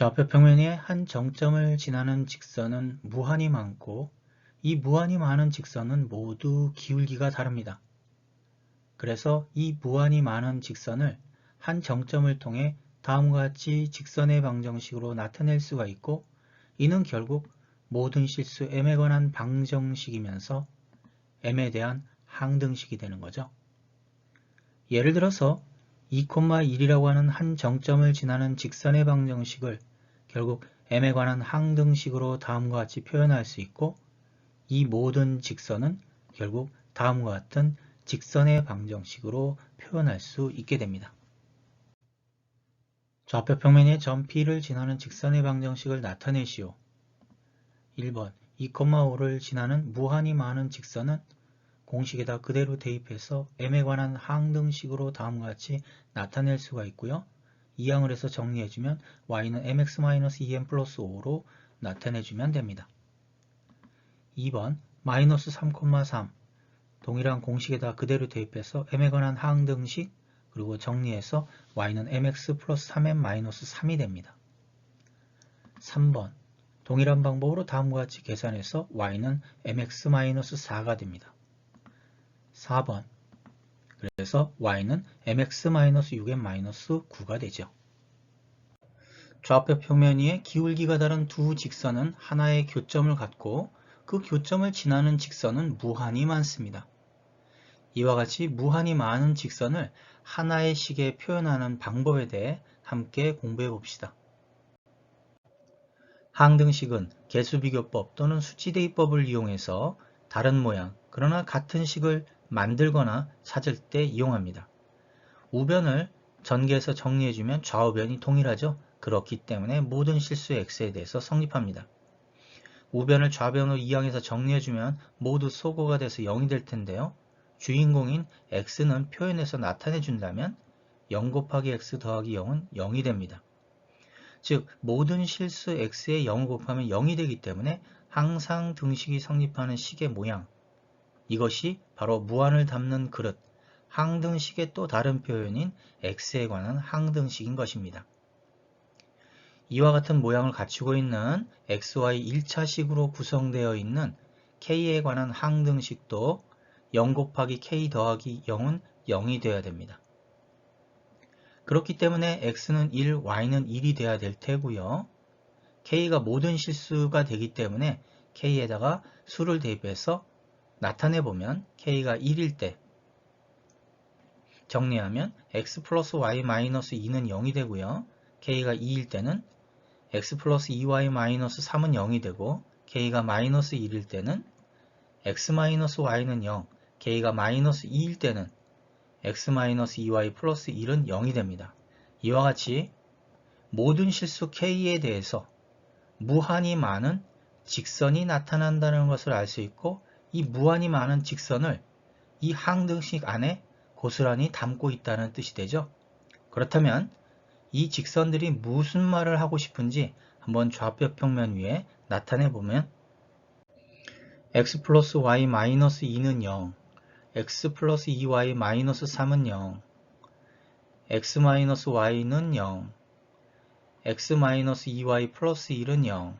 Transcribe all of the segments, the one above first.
좌표 평면의 한 정점을 지나는 직선은 무한히 많고 이 무한히 많은 직선은 모두 기울기가 다릅니다. 그래서 이 무한히 많은 직선을 한 정점을 통해 다음과 같이 직선의 방정식으로 나타낼 수가 있고 이는 결국 모든 실수 m에 관한 방정식이면서 m에 대한 항등식이 되는 거죠. 예를 들어서 2,1이라고 하는 한 정점을 지나는 직선의 방정식을 결국 m에 관한 항등식으로 다음과 같이 표현할 수 있고 이 모든 직선은 결국 다음과 같은 직선의 방정식으로 표현할 수 있게 됩니다. 좌표 평면의 점 P를 지나는 직선의 방정식을 나타내시오. 1번 2,5를 지나는 무한히 많은 직선은 공식에다 그대로 대입해서 m에 관한 항등식으로 다음과 같이 나타낼 수가 있고요. 이항을 해서 정리해주면 y는 mx-2m 플러스 5로 나타내주면 됩니다. 2번 마이너스 3,3 동일한 공식에다 그대로 대입해서 m에 관한 항등식 그리고 정리해서 y는 mx 플러스 3m 마이너스 3이 됩니다. 3번 동일한 방법으로 다음과 같이 계산해서 y는 mx-4가 됩니다. 4번 그래서 y는 mx-6m-9가 되죠. 좌표 평면 위에 기울기가 다른 두 직선은 하나의 교점을 갖고 그 교점을 지나는 직선은 무한히 많습니다. 이와 같이 무한히 많은 직선을 하나의 식에 표현하는 방법에 대해 함께 공부해 봅시다. 항등식은 개수비교법 또는 수치대입법을 이용해서 다른 모양 그러나 같은 식을 만들거나 찾을 때 이용합니다. 우변을 전개해서 정리해주면 좌우변이 동일하죠. 그렇기 때문에 모든 실수의 x에 대해서 성립합니다. 우변을 좌변으로 이항해서 정리해주면 모두 소거가 돼서 0이 될 텐데요. 주인공인 x는 표현해서 나타내준다면 0 곱하기 x 더하기 0은 0이 됩니다. 즉 모든 실수 x에 0을 곱하면 0이 되기 때문에 항상 등식이 성립하는 식의 모양 이것이 바로 무한을 담는 그릇, 항등식의 또 다른 표현인 x에 관한 항등식인 것입니다. 이와 같은 모양을 갖추고 있는 xy 1차식으로 구성되어 있는 k에 관한 항등식도 0 곱하기 k 더하기 0은 0이 되어야 됩니다. 그렇기 때문에 x는 1, y는 1이 되어야 될 테고요. k가 모든 실수가 되기 때문에 k에다가 수를 대입해서 나타내 보면 k가 1일 때 정리하면 x 플러스 y 마이너스 2는 0이 되고요. k가 2일 때는 x 플러스 2y 마이너스 3은 0이 되고 k가 마이너스 1일 때는 x 마이너스 y는 0, k가 마이너스 2일 때는 x 마이너스 2y 플러스 1은 0이 됩니다. 이와 같이 모든 실수 k에 대해서 무한히 많은 직선이 나타난다는 것을 알 수 있고 이 무한히 많은 직선을 이 항등식 안에 고스란히 담고 있다는 뜻이 되죠. 그렇다면 이 직선들이 무슨 말을 하고 싶은지 한번 좌표 평면 위에 나타내 보면 x 플러스 y 마이너스 2는 0, x 플러스 2y 마이너스 3은 0, x 마이너스 y는 0, x 마이너스 2y 플러스 1은 0,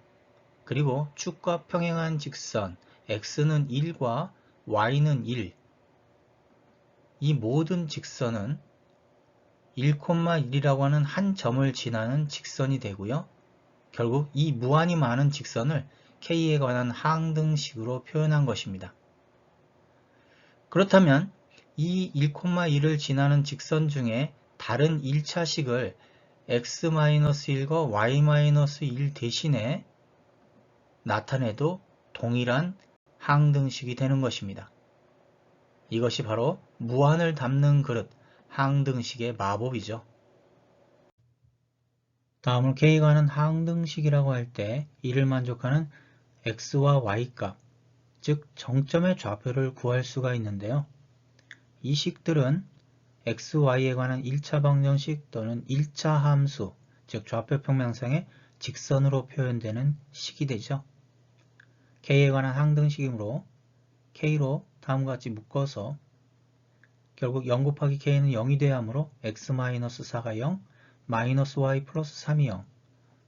그리고 축과 평행한 직선 x는 1과 y는 1. 이 모든 직선은 1,1이라고 하는 한 점을 지나는 직선이 되고요. 결국 이 무한히 많은 직선을 k에 관한 항등식으로 표현한 것입니다. 그렇다면 이 1,1을 지나는 직선 중에 다른 1차식을 x-1과 y-1 대신에 나타내도 동일한 항등식이 되는 것입니다. 이것이 바로 무한을 담는 그릇, 항등식의 마법이죠. 다음은 K가 하는 항등식이라고 할 때 이를 만족하는 x와 y 값, 즉 정점의 좌표를 구할 수가 있는데요. 이 식들은 x, y에 관한 1차 방정식 또는 1차 함수, 즉 좌표 평면상의 직선으로 표현되는 식이 되죠. K에 관한 항등식이므로 K로 다음과 같이 묶어서 결국 0 곱하기 K는 0이 되야 하므로 X-4가 0, 마이너스 Y 플러스 3이 0,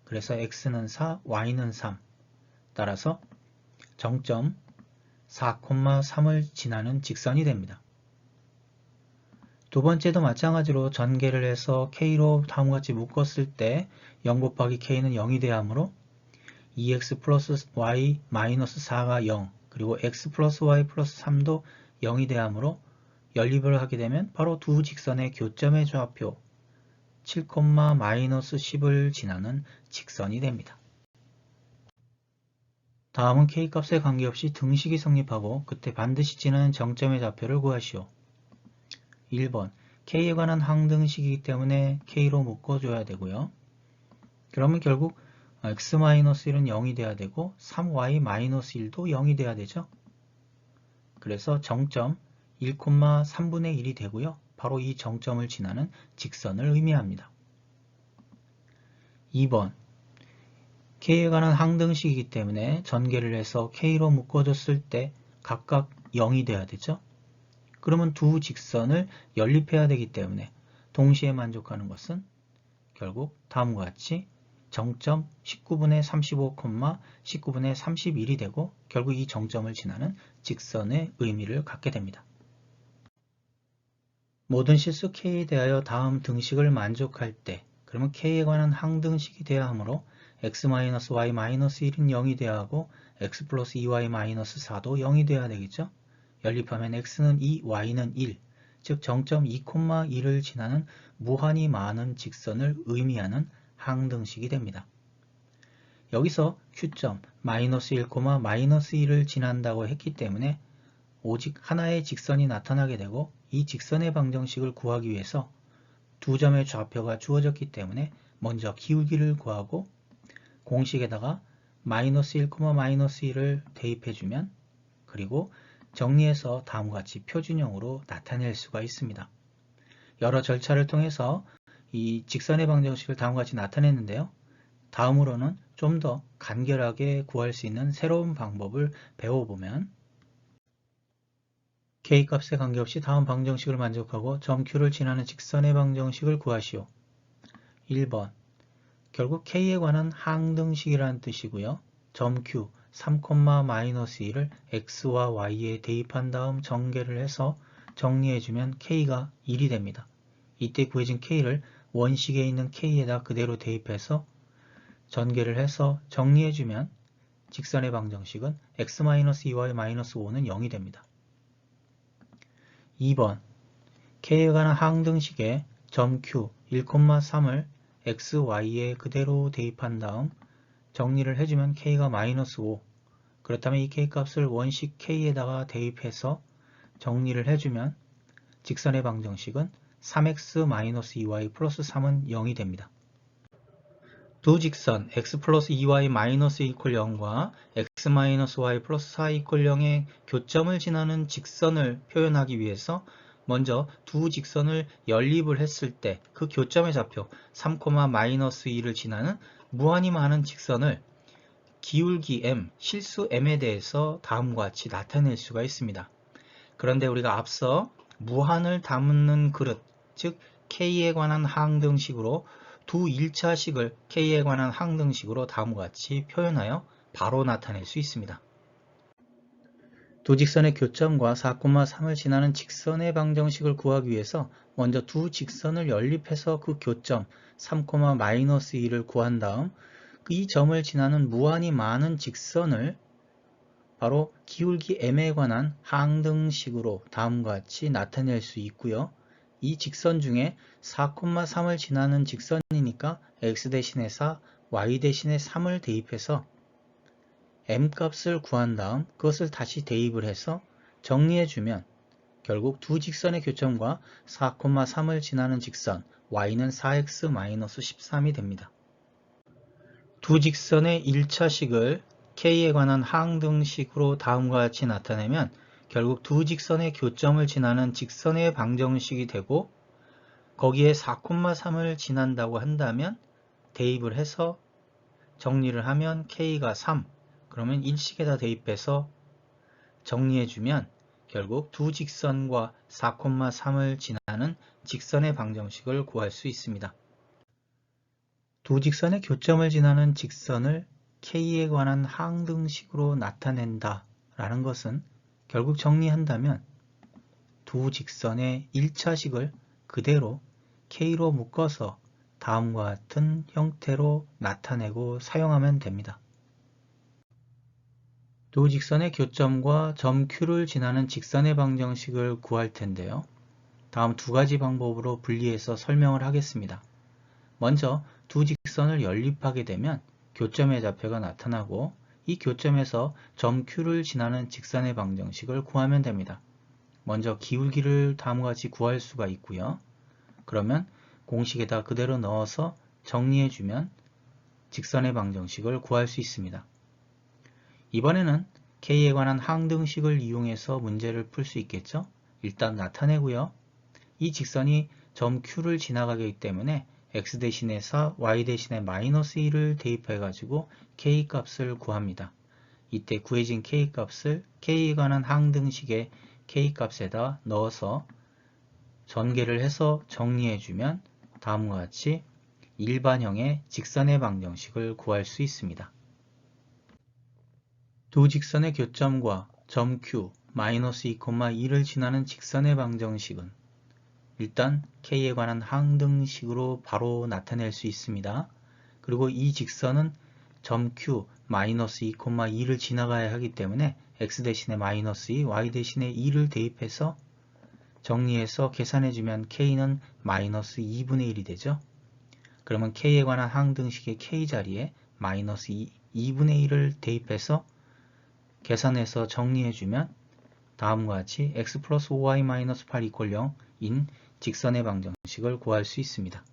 그래서 x는 4, y는 3. 따라서 정점 4,3을 지나는 직선이 됩니다. 두 번째도 마찬가지로 전개를 해서 k로 다음과 같이 묶었을 때 0 곱하기 k는 0이 돼야 하므로 2x 플러스 y 마이너스 4가 0 그리고 x 플러스 y 플러스 3도 0이 돼야 하므로 연립을 하게 되면 바로 두 직선의 교점의 좌표 7, 마이너스 10을 지나는 직선이 됩니다. 다음은 k값에 관계없이 등식이 성립하고 그때 반드시 지나는 정점의 좌표를 구하시오. 1번 k에 관한 항등식이기 때문에 k로 묶어줘야 되고요. 그러면 결국 x-1은 0이 돼야 되고 3y-1도 0이 돼야 되죠. 그래서 정점 1,3분의 1이 되고요. 바로 이 정점을 지나는 직선을 의미합니다. 2번 k에 관한 항등식이기 때문에 전개를 해서 k로 묶어줬을 때 각각 0이 돼야 되죠. 그러면 두 직선을 연립해야 되기 때문에 동시에 만족하는 것은 결국 다음과 같이 정점 19분의 35, 19분의 31이 되고 결국 이 정점을 지나는 직선의 의미를 갖게 됩니다. 모든 실수 k에 대하여 다음 등식을 만족할 때 그러면 k에 관한 항등식이 돼야 하므로 x-y-1은 0이 돼야 하고 x 플러스 2y-4도 0이 돼야 되겠죠. 연립하면 x는 2, y는 1, 즉 정점 2,1을 지나는 무한히 많은 직선을 의미하는 항등식이 됩니다. 여기서 Q점 마이너스 1, 마이너스 1을 지난다고 했기 때문에 오직 하나의 직선이 나타나게 되고 이 직선의 방정식을 구하기 위해서 두 점의 좌표가 주어졌기 때문에 먼저 기울기를 구하고 공식에다가 마이너스 1, 마이너스 1을 대입해주면 그리고 정리해서 다음과 같이 표준형으로 나타낼 수가 있습니다. 여러 절차를 통해서 이 직선의 방정식을 다음과 같이 나타냈는데요. 다음으로는 좀 더 간결하게 구할 수 있는 새로운 방법을 배워보면 k값에 관계없이 다음 방정식을 만족하고 점 Q를 지나는 직선의 방정식을 구하시오. 1번 결국 k에 관한 항등식이라는 뜻이고요. 점 Q 3,-1을 x와 y에 대입한 다음 전개를 해서 정리해주면 k가 1이 됩니다. 이때 구해진 k를 원식에 있는 k에다 그대로 대입해서 전개를 해서 정리해주면 직선의 방정식은 x-2y-5는 0이 됩니다. 2번 k에 관한 항등식에 점 q 1,3을 x, y에 그대로 대입한 다음 정리를 해주면 k가 마이너스 5 그렇다면 이 k값을 원식 k에다가 대입해서 정리를 해주면 직선의 방정식은 3x-2y 플러스 3은 0이 됩니다. 두 직선 x 플러스 2y 마이너스 1 0과 x 마이너스 y 플러스 4 2 0의 교점을 지나는 직선을 표현하기 위해서 먼저 두 직선을 연립을 했을 때 그 교점의 좌표 3, 마이너스 2를 지나는 무한히 많은 직선을 기울기 m, 실수 m에 대해서 다음과 같이 나타낼 수가 있습니다. 그런데 우리가 앞서 무한을 담는 그릇, 즉 k에 관한 항등식으로 두 1차식을 k에 관한 항등식으로 다음과 같이 표현하여 바로 나타낼 수 있습니다. 두 직선의 교점과 4,3을 지나는 직선의 방정식을 구하기 위해서 먼저 두 직선을 연립해서 그 교점 3,-2를 구한 다음 이 점을 지나는 무한히 많은 직선을 바로 기울기 m에 관한 항등식으로 다음과 같이 나타낼 수 있고요. 이 직선 중에 4,3을 지나는 직선이니까 x 대신에 4, y 대신에 3을 대입해서 m값을 구한 다음 그것을 다시 대입을 해서 정리해주면 결국 두 직선의 교점과 4,3을 지나는 직선 y는 4x-13이 됩니다. 두 직선의 1차식을 k에 관한 항등식으로 다음과 같이 나타내면 결국 두 직선의 교점을 지나는 직선의 방정식이 되고 거기에 4,3을 지난다고 한다면 대입을 해서 정리를 하면 k가 3 그러면 일식에다 대입해서 정리해주면 결국 두 직선과 4,3을 지나는 직선의 방정식을 구할 수 있습니다. 두 직선의 교점을 지나는 직선을 K에 관한 항등식으로 나타낸다 라는 것은 결국 정리한다면 두 직선의 1차식을 그대로 K로 묶어서 다음과 같은 형태로 나타내고 사용하면 됩니다. 두 직선의 교점과 점 Q를 지나는 직선의 방정식을 구할 텐데요. 다음 두 가지 방법으로 분리해서 설명을 하겠습니다. 먼저 두 직선을 연립하게 되면 교점의 좌표가 나타나고 이 교점에서 점 Q를 지나는 직선의 방정식을 구하면 됩니다. 먼저 기울기를 다음과 같이 구할 수가 있고요. 그러면 공식에다 그대로 넣어서 정리해주면 직선의 방정식을 구할 수 있습니다. 이번에는 K에 관한 항등식을 이용해서 문제를 풀 수 있겠죠? 일단 나타내고요. 이 직선이 점 Q를 지나가기 때문에 x 대신에 4, y 대신에 마이너스 1을 대입해 가지고 k 값을 구합니다. 이때 구해진 k 값을 k에 관한 항등식의 k 값에다 넣어서 전개를 해서 정리해 주면 다음과 같이 일반형의 직선의 방정식을 구할 수 있습니다. 두 직선의 교점과 점 Q, 마이너스 2,2를 지나는 직선의 방정식은 일단 K에 관한 항등식으로 바로 나타낼 수 있습니다. 그리고 이 직선은 점 Q 마이너스 2,2를 지나가야 하기 때문에 x 대신에 마이너스 2, y 대신에 2를 대입해서 정리해서 계산해주면 K는 마이너스 2분의 1이 되죠. 그러면 K에 관한 항등식의 K 자리에 마이너스 2, 2분의 1을 대입해서 계산해서 정리해주면 다음과 같이 x 플러스 5y 마이너스 8 이퀄 0인 직선의 방정식을 구할 수 있습니다.